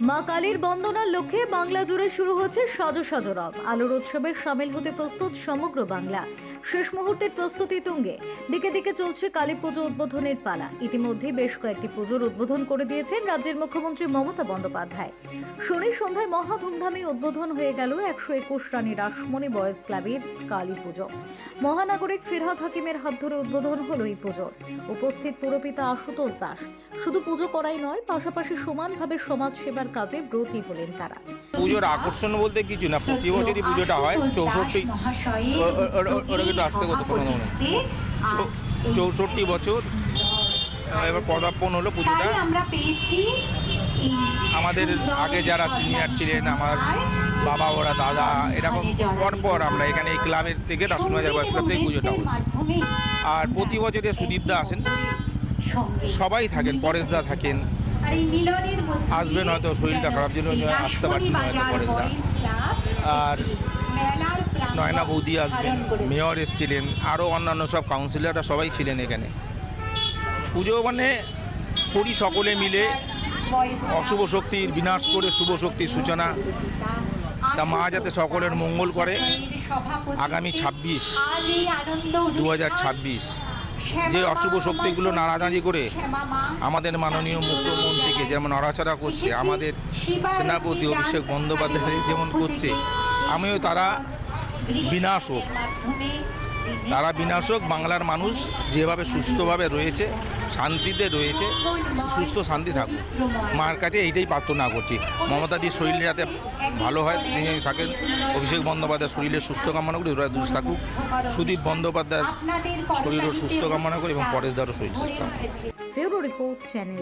মা কালীর বন্দনার লক্ষ্যে বাংলা জুড়ে শুরু হচ্ছে সাজো সাজো রব। আলোর উৎসবের সামিল হতে প্রস্তুত সমগ্র বাংলা। শেষ মুহূর্তের প্রস্তুতি তুঙ্গে। দিকে দিকে চলছে কালী পুজো উদ্বোধনের পালা। ইতিমধ্যে বেশ কয়েকটি পুজোর উদ্বোধন করে দিয়েছেন রাজ্যের মুখ্যমন্ত্রী মমতা বন্দ্যোপাধ্যায়। শনি সন্ধ্যায় মহা ধুমধামে উদ্বোধন হয়ে গেল একশো একুশ রানী রাসমণি বয়েজ ক্লাবের কালী পুজো। মহানাগরিক ফিরহাদ হাকিমের হাত ধরে উদ্বোধন হলো এই পুজোর উপস্থিত পুরপিতা আশুতোষ দাস। শুধু পুজো করাই নয়, পাশাপাশি সমানভাবে সমাজ সেবার কাজে ব্রতী হলেন তারা। পুজোর আকর্ষণ বলতে কিছু না প্রতি বছরই পুজোটা হয়। চৌষট্টি ওটা কিন্তু আসতে করতে চৌষট্টি বছর। এবার পদার্পণ হলো পুজোটা। আমরা পেয়েছি আমাদের আগে যারা সিনিয়র ছিলেন আমার বাবা ওরা দাদা এরকম পরপর আমরা এখানে এই ক্লাবের থেকে রাসুনবাজার বয়স ক্লাব থেকে পুজোটা হচ্ছে। আর প্রতি বছরে সুদীপদা আসেন। সবাই থাকেন পরেশদা থাকেন আসবেন হয়তো শরীরটা খারাপ জন্য আসতে হয়তো পরেশদা। ক্লাব আর নয়না বৌদি আসবেন মেয়র এসছিলেন আরও অন্যান্য সব কাউন্সিলররা সবাই ছিলেন এখানে। পুজো মানে করি সকলে মিলে অশুভ শক্তির বিনাশ করে শুভ শক্তির সূচনা। তা মা যাতে সকলের মঙ্গল করে আগামী ছাব্বিশ দু হাজার ছাব্বিশ। যে অশুভ শক্তিগুলো নাড়াদাড়ি করে আমাদের মাননীয় মুখ্যমন্ত্রীকে যেমন নড়াচড়া করছে আমাদের সেনাপতি অভিষেক বন্দ্যোপাধ্যায় যেমন করছে আমিও তারা বিনাশ হোক। তারা বিনাশক, বাংলার মানুষ যেভাবে সুস্থভাবে রয়েছে, শান্তিতে রয়েছে, সুস্থ, শান্তি থাকুক। মার কাছে এইটাই প্রার্থনা করছি। মমতাদির শরীর যাতে ভালো হয়, তিনি থাকেন। অভিষেক বন্দ্যোপাধ্যায় শরীরে সুস্থ কামনা করি ওরা থাকুক। সুদীপ বন্দ্যোপাধ্যায় শরীরও সুস্থ কামনা করি এবং পরেশ পরেশদারও শরীর সুস্থ রিপোর্ট, চ্যানেল